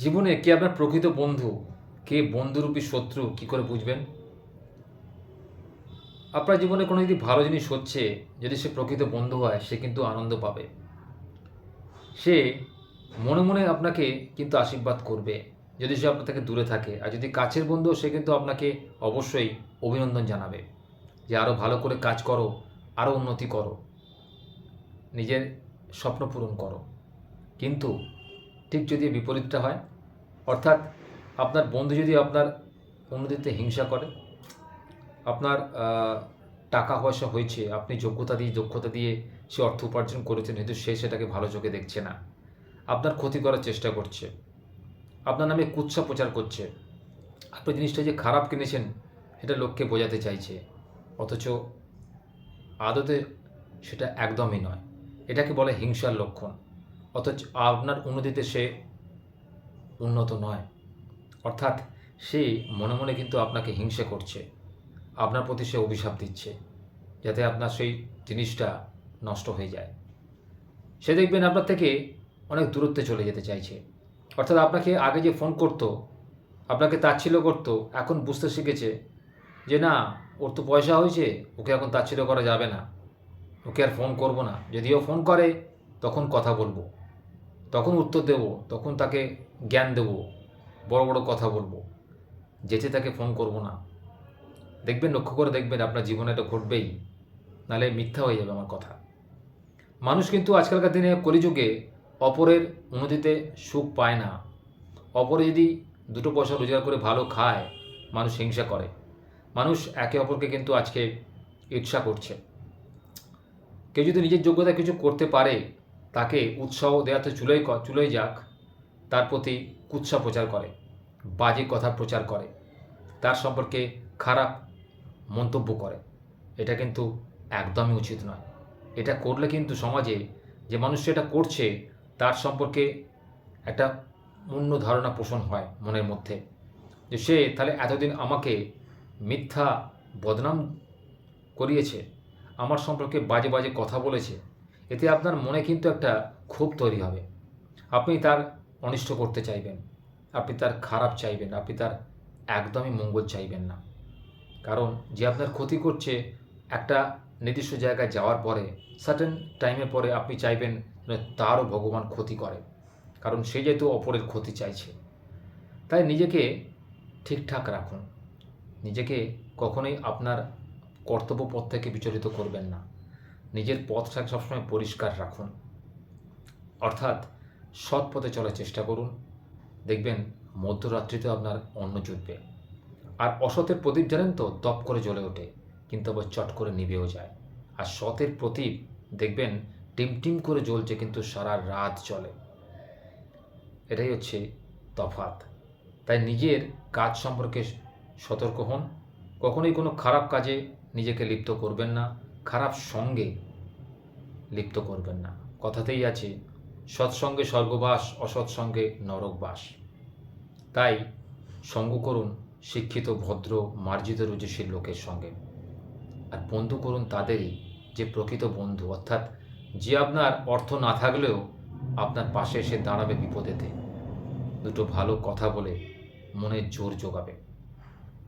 জীবনে কে আপনার প্রকৃত বন্ধু? কে বন্ধুরূপী শত্রু? কি করে বুঝবেন? আপনার জীবনে কোনো যদি ভালো জিনিস হচ্ছে, যদি সে প্রকৃত বন্ধু হয়, সে কিন্তু আনন্দ পাবে। সে মনে মনে আপনাকে কিন্তু আশীর্বাদ করবে। যদি সে আপনার থেকে দূরে থাকে, আর যদি কাছের বন্ধু সে কিন্তু আপনাকে অবশ্যই অভিনন্দন জানাবে যে আরও ভালো করে কাজ করো আরও উন্নতি করো, নিজের স্বপ্ন পূরণ করো। কিন্তু ঠিক যদি বিপরীতটা হয় অর্থাৎ আপনার বন্ধু যদি আপনার উন্নতিতে হিংসা করে, আপনার টাকা পয়সা হয়েছে, আপনি যোগ্যতা দিয়ে, দক্ষতা দিয়ে সে অর্থ উপার্জন করেছেন, কিন্তু সে সেটাকে ভালো চোখে দেখছে না। আপনার ক্ষতি করার চেষ্টা করছে। আপনার নামে কুৎসা প্রচার করছে। আপনি জিনিসটা যে খারাপ কিনেছেন, সেটা লোককে বোঝাতে চাইছে। অথচ আদতে সেটা একদমই নয়। এটাকে বলে হিংসার লক্ষণ। অথচ আপনার উন্নতিতে সে উন্নত নয়। অর্থাৎ সে মনে মনে কিন্তু আপনাকে হিংসে করছে। আপনার প্রতি সে অভিশাপ দিচ্ছে, যাতে আপনার সেই জিনিসটা নষ্ট হয়ে যায়। সে দেখবেন আপনার থেকে অনেক দূরত্বে চলে যেতে চাইছে। অর্থাৎ আপনাকে আগে যে ফোন করতো, আপনাকে তাচ্ছিল্য করতো, এখন বুঝতে শিখেছে যে না, ওর তো পয়সা হয়েছে, ওকে এখন তাচ্ছিল্য করা যাবে না। ওকে আর ফোন করব না। যদিও ফোন করে, তখন কথা বলব, তখন উত্তর দেব, তখন তাকে জ্ঞান দেব, বড় বড় কথা বলব, যেচে তাকে ফোন করব না। দেখবেন, লক্ষ্য করে দেখবেন আপনার জীবনে এটা ঘটবেই নাহলে মিথ্যা হয়ে যাবে আমার কথা। মানুষ কিন্তু আজকালকার দিনে কলিযুগে অপরের উন্নতিতে সুখ পায় না। অপরে যদি দুটো পয়সা রোজগার করে ভালো খায়, মানুষ হিংসা করে। মানুষ একে অপরকে কিন্তু আজকে ঈর্ষা করছে। কেউ যদি নিজের যোগ্যতা কিছু করতে পারে, তাকে উৎসাহ দেওয়াতে চুলোই চুলোই যাক তার প্রতি কুৎসা প্রচার করে, বাজে কথা প্রচার করে, তার সম্পর্কে খারাপ মন্তব্য করে। এটা কিন্তু একদমই উচিত নয়। এটা করলে কিন্তু সমাজে যে মানুষ এটা করছে, তার সম্পর্কে একটা অন্য ধারণা পোষণ হয় মনের মধ্যে। যে সে তাহলে এতদিন আমাকে মিথ্যা বদনাম করিয়েছে, আমার সম্পর্কে বাজে বাজে কথা বলেছে, এতে আপনার মনে কিন্তু একটা ক্ষোভ তৈরি হবে। আপনি তার অনিষ্ট করতে চাইবেন। আপনি তার খারাপ চাইবেন, আপনি তার একদমই মঙ্গল চাইবেন না। কারণ যে আপনার ক্ষতি করছে একটা নির্দিষ্ট জায়গায় যাওয়ার পরে সার্টেন টাইমের পরে আপনি চাইবেন তারও ভগবান ক্ষতি করে। কারণ সে যেহেতু অপরের ক্ষতি চাইছে। তাই নিজেকে ঠিকঠাক রাখুন। নিজেকে কখনোই আপনার কর্তব্য পথ থেকে বিচলিত করবেন না। নিজের পথটাকে সবসময় পরিষ্কার রাখুন। অর্থাৎ সৎ পথে চলার চেষ্টা করুন। দেখবেন মধ্যরাত্রিতে আপনার অন্ন জুটবে। আর অসতের প্রদীপ জানেন তো, দপ করে জ্বলে ওঠে, কিন্তু আবার চট করে নিভেও যায়। আর সতের প্রদীপ, দেখবেন টিম টিম করে জ্বলছে, কিন্তু সারা রাত চলে এটাই হচ্ছে তফাত তাই নিজের কাজ সম্পর্কে সতর্ক হন। কখনোই কোনো খারাপ কাজে নিজেকে লিপ্ত করবেন না। খারাপ সঙ্গে লিপ্ত করবেন না। কথাতেই আছে সৎসঙ্গে স্বর্গবাস, অসৎসঙ্গে নরকবাস। তাই সঙ্গ করুন শিক্ষিত, ভদ্র, মার্জিত রুচিশীল লোকের সঙ্গে। আর বন্ধু করুন তাদেরই, যে প্রকৃত বন্ধু। অর্থাৎ যে আপনার অর্থ না থাকলেও আপনার পাশে এসে দাঁড়াবে বিপদেতে। দুটো ভালো কথা বলে মনের জোর জোগাবে।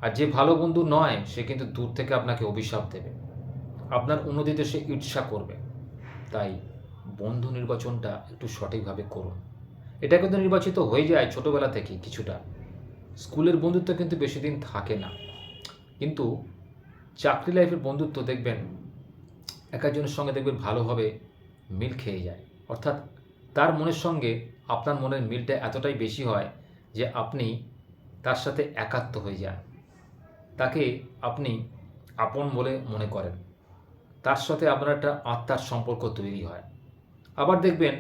আর যে ভালো বন্ধু নয়, সে কিন্তু দূর থেকে আপনাকে অভিশাপ দেবে। আপনার উন্নতিতে সে ঈর্ষা করবে। তাই বন্ধু নির্বাচনটা একটু সঠিকভাবে করুন। এটা কিন্তু নির্বাচিত হয়ে যায় ছোটোবেলা থেকেই কিছুটা। স্কুলের বন্ধুত্ব কিন্তু বেশি দিন থাকে না। কিন্তু চাকরি লাইফের বন্ধুত্ব দেখবেন এক একজনের সঙ্গে দেখবেন ভালোভাবে মিল খেয়ে যায়। অর্থাৎ তার মনের সঙ্গে আপনার মনের মিলটা এতটাই বেশি হয় যে আপনি তার সাথে একাত্ম হয়ে যান। তাকে আপনি আপন বলে মনে করেন। তার সাথে আপনার একটা আত্মার সম্পর্ক তৈরি হয়। আবার দেখবেন,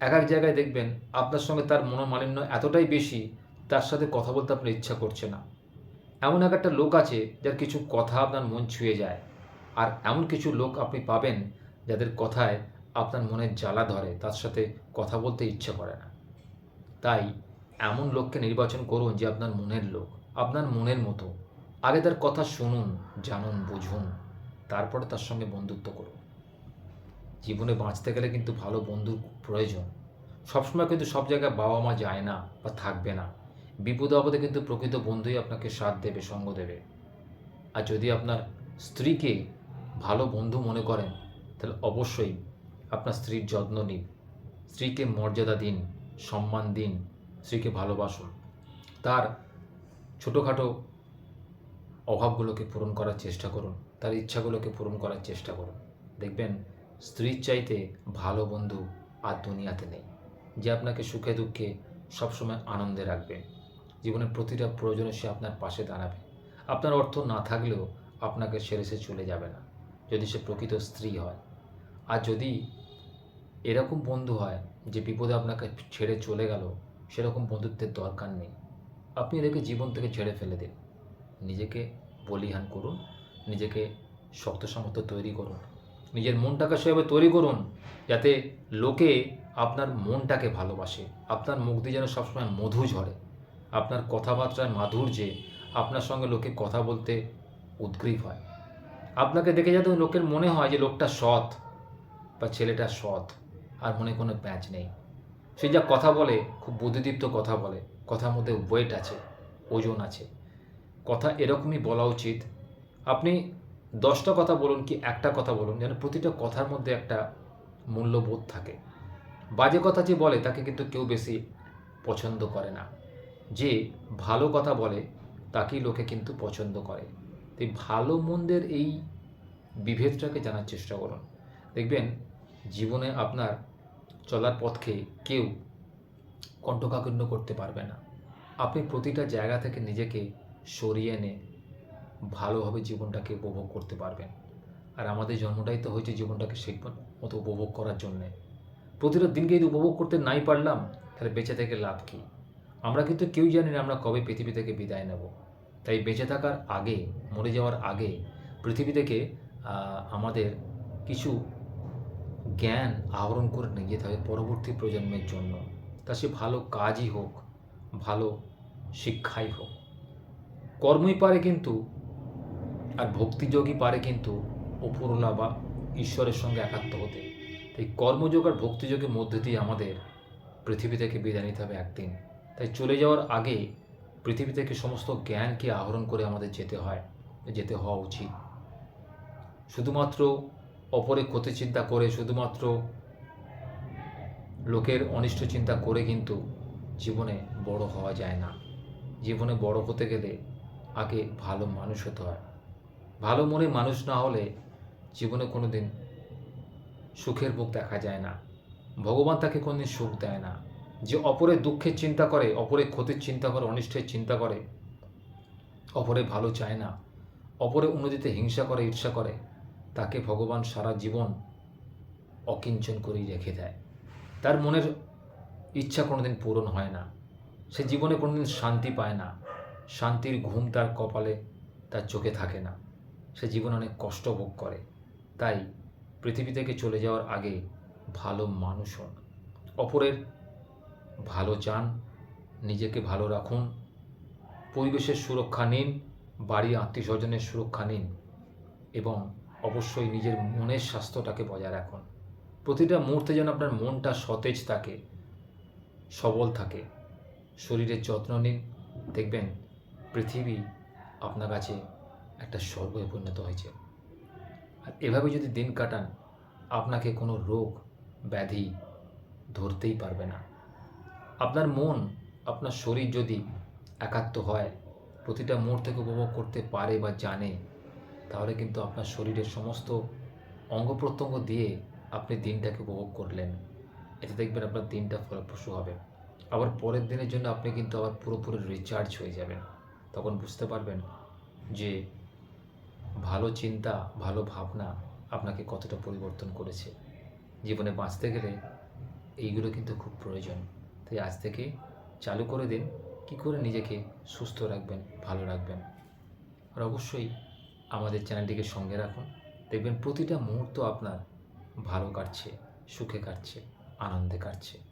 এক এক জায়গায় দেখবেন আপনার সঙ্গে তার মনোমালিন্য এতটাই বেশি, তার সাথে কথা বলতে আপনার ইচ্ছা করছে না। এমন এক একটা লোক আছে যার কিছু কথা আপনার মন ছুঁয়ে যায়। আর এমন কিছু লোক আপনি পাবেন যাদের কথায় আপনার মনের জ্বালা ধরে, তার সাথে কথা বলতে ইচ্ছে করে না। তাই এমন লোককে নির্বাচন করুন যে আপনার মনের লোক, আপনার মনের মতো। আগে তার কথা শুনুন, জানুন, বুঝুন। তারপরে তার সঙ্গে বন্ধুত্ব করুন। জীবনে বাঁচতে গেলে কিন্তু ভালো বন্ধুর প্রয়োজন। সবসময় কিন্তু সব জায়গায় বাবা মা যায় না বা থাকবে না। বিপদ আপদে কিন্তু প্রকৃত বন্ধুই আপনাকে সাথ দেবে, সঙ্গ দেবে। আর যদি আপনার স্ত্রীকে ভালো বন্ধু মনে করেন, তাহলে অবশ্যই আপনার স্ত্রীর যত্ন নিন। স্ত্রীকে মর্যাদা দিন, সম্মান দিন, স্ত্রীকে ভালোবাসুন। তার ছোটোখাটো অভাবগুলোকে পূরণ করার চেষ্টা করুন, তার ইচ্ছাগুলোকে পূরণ করার চেষ্টা করুন। দেখবেন স্ত্রীর চাইতে ভালো বন্ধু আর দুনিয়াতে নেই, যে আপনাকে সুখে দুঃখে সবসময় আনন্দে রাখবে। জীবনের প্রতিটা প্রয়োজনে সে আপনার পাশে দাঁড়াবে। আপনার অর্থ না থাকলেও আপনাকে ছেড়ে সে চলে যাবে না, যদি সে প্রকৃত স্ত্রী হয়। আর যদি এরকম বন্ধু হয় যে বিপদে আপনাকে ছেড়ে চলে গেল, সেরকম বন্ধুত্বের দরকার নেই। আপনি এদেরকে জীবন থেকে ছেড়ে ফেলে দিন। নিজেকে বলিহান করুন, নিজেকে শক্ত সামর্থ্য তৈরি করুন। নিজের মনটাকে সেভাবে তৈরি করুন যাতে লোকে আপনার মনটাকে ভালোবাসে। আপনার মুখ দিয়ে যেন সবসময় মধু ঝরে। আপনার কথাবার্তার মাধুর্যে আপনার সঙ্গে লোকে কথা বলতে উদ্গ্রীব হয়। আপনাকে দেখে যাতে লোকের মনে হয় যে লোকটা সৎ বা ছেলেটা সৎ, আর মনে কোনো প্যাঁচ নেই। সে যা কথা বলে, খুব বুদ্ধিদীপ্ত কথা বলে, কথার মধ্যে ওয়েট আছে, ওজন আছে। কথা এরকমই বলা উচিত। আপনি দশটা কথা বলুন কি একটা কথা বলুন, যেন প্রতিটা কথার মধ্যে একটা মূল্যবোধ থাকে। বাজে কথা যে বলে, তাকে কিন্তু কেউ বেশি পছন্দ করে না। যে ভালো কথা বলে, তাকেই লোকে কিন্তু পছন্দ করে। তাই ভালো মন্দের এই বিভেদটাকে জানার চেষ্টা করুন। দেখবেন, জীবনে আপনার চলার পথকে কেউ কণ্ঠকাকীর্ণ করতে পারবে না। আপনি প্রতিটা জায়গা থেকে নিজেকে সরিয়ে এনে ভালোভাবে জীবনটাকে উপভোগ করতে পারবেন। আর আমাদের জন্মটাই তো হয়েছে জীবনটাকে সেই মতো উপভোগ করার জন্যে। প্রতিটা দিনকে যদি উপভোগ করতে নাই পারলাম, তাহলে বেঁচে থেকে লাভ কী? আমরা কিন্তু কেউ জানি না আমরা কবে পৃথিবী থেকে বিদায় নেব। তাই বেঁচে থাকার আগে, মরে যাওয়ার আগে পৃথিবী থেকে আমাদের কিছু জ্ঞান আহরণ করে নিয়ে যেতে হবে পরবর্তী প্রজন্মের জন্য। তা সে ভালো কাজই হোক, ভালো শিক্ষাই হোক। কর্মই পারে কিন্তু আর ভক্তিযোগই পারে কিন্তু অপরলা বা ঈশ্বরের সঙ্গে একাত্ম হতে। তাই কর্মযোগ আর ভক্তিযোগের মধ্যে দিয়ে আমাদের পৃথিবী থেকে বিদায় নিতে হবে একদিন। তাই চলে যাওয়ার আগে পৃথিবী থেকে সমস্ত জ্ঞানকে আহরণ করে আমাদের যেতে হয়, যেতে হওয়া উচিত। শুধুমাত্র অপরে ক্ষতি চিন্তা করে, শুধুমাত্র লোকের অনিষ্ট চিন্তা করে কিন্তু জীবনে বড় হওয়া যায় না। জীবনে বড় হতে গেলে আগে ভালো মানুষ হতে হয়। ভালো মনে মানুষ না হলে জীবনে কোনো দিন সুখের মুখ দেখা যায় না। ভগবান তাকে কোনোদিন সুখ দেয় না। যে অপরের দুঃখের চিন্তা করে, অপরের ক্ষতির চিন্তা করে, অনিষ্টের চিন্তা করে, অপরে ভালো চায় না। অপরে উন্নতিতে হিংসা করে, ঈর্ষা করে, তাকে ভগবান সারা জীবন অকিঞ্চন করেই রেখে দেয়। তার মনের ইচ্ছা কোনোদিন পূরণ হয় না। সে জীবনে কোনোদিন শান্তি পায় না। শান্তির ঘুম তার কপালে, তার চোখে থাকে না। সে জীবনে অনেক কষ্ট ভোগ করে। তাই পৃথিবী থেকে চলে যাওয়ার আগে ভালো মানুষ হন। অপরের ভালো চান, নিজেকে ভালো রাখুন, পরিবেশের সুরক্ষা নিন বাড়ি আত্মীয় স্বজনের সুরক্ষা নিন এবং অবশ্যই নিজের মনের স্বাস্থ্যটাকে বজায় রাখুন। প্রতিটা মুহূর্তে যেন আপনার মনটা সতেজ থাকে, সবল থাকে। শরীরের যত্ন নিন। দেখবেন পৃথিবী আপনার কাছে একটা স্বর্গে পরিণত হয়েছে। আর এভাবে যদি দিন কাটান, আপনাকে কোনো রোগ, ব্যাধি ধরতেই পারবে না। আপনার মন, আপনার শরীর যদি একাত্ম হয়, প্রতিটা মুহূর্তকে উপভোগ করতে পারে বা জানে, তাহলে কিন্তু আপনার শরীরের সমস্ত অঙ্গ প্রত্যঙ্গ দিয়ে আপনি দিনটাকে উপভোগ করলেন। এতে দেখবেন আপনার দিনটা ফলপ্রসূ হবে। আবার পরের দিনের জন্য আপনি কিন্তু আবার পুরোপুরি রিচার্জ হয়ে যাবেন। তখন বুঝতে পারবেন যে ভালো চিন্তা, ভালো ভাবনা আপনাকে কতটা পরিবর্তন করেছে। জীবনে বাঁচতে গেলে এইগুলো কিন্তু খুব প্রয়োজন। তাই আজ থেকে চালু করে দিন, কী করে নিজেকে সুস্থ রাখবেন, ভালো রাখবেন। আর অবশ্যই আমাদের চ্যানেলটিকে সঙ্গে রাখুন। দেখবেন প্রতিটা মুহূর্ত আপনার ভালো কাটছে, সুখে কাটছে, আনন্দে কাটছে।